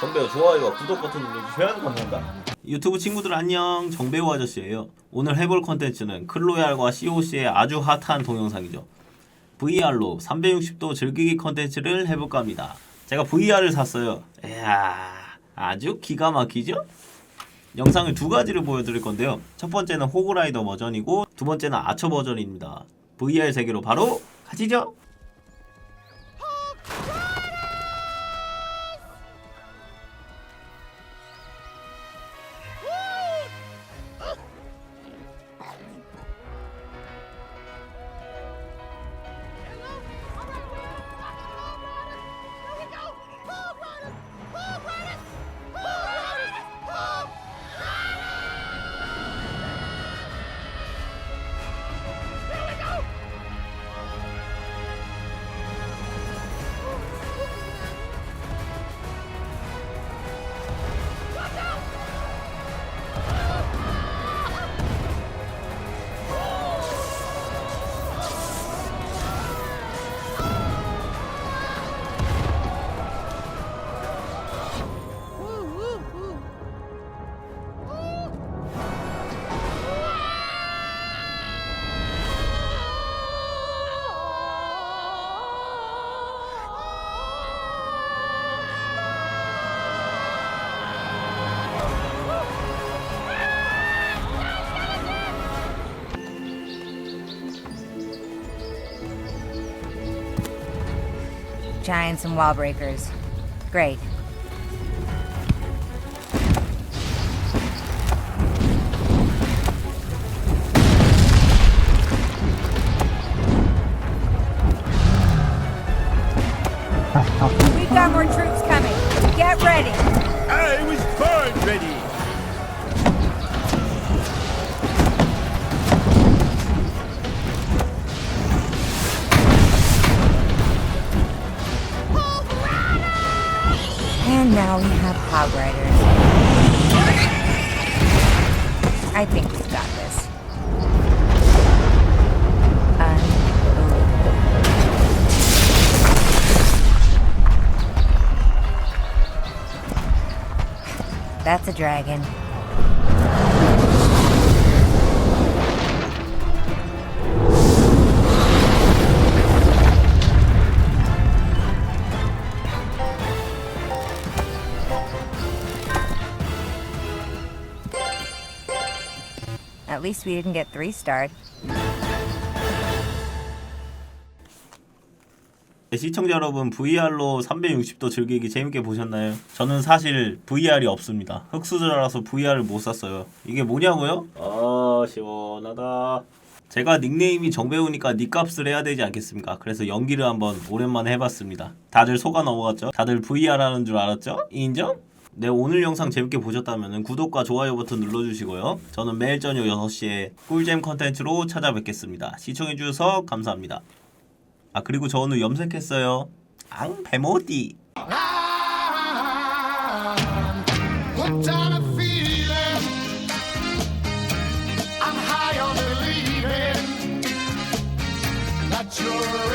정배우 좋아요와 구독 버튼 눌러주시면 감사합니다. 유튜브 친구들 안녕 정배우 아저씨예요. 오늘 해볼 컨텐츠는 클로얄과 COC의 아주 핫한 동영상이죠. VR로 360도 즐기기 컨텐츠를 해볼까 합니다. 제가 VR을 샀어요. 이야 아주 기가 막히죠? 영상을 두 가지를 보여드릴 건데요. 첫 번째는 호그라이더 버전이고 두 번째는 아처 버전입니다. VR 세계로 바로 가시죠. Giants and wall breakers. Great. We've got more troops coming. Get ready. I was born ready. And now we have hog riders. I think we've got this. That's a dragon. At least we didn't get three starred. 네, 시청자 여러분 VR로 360도 즐기기 재밌게 보셨나요? 저는 사실 VR이 없습니다. 흑수저라서 VR을 못 샀어요. 이게 뭐냐고요? 아 시원하다. 제가 닉네임이 정배우니까 닉값을 해야 되지 않겠습니까? 그래서 연기를 한번 오랜만에 해봤습니다. 다들 속아 넘어갔죠? 다들 VR 하는 줄 알았죠? 인정? 네, 오늘 영상 재밌게 보셨다면 구독과 좋아요 버튼 눌러주시고요. 저는 매일 저녁 6시에 꿀잼 컨텐츠로 찾아뵙겠습니다. 시청해주셔서 감사합니다. 아, 그리고 저 오늘 염색했어요. 앙, 배모디. Sure.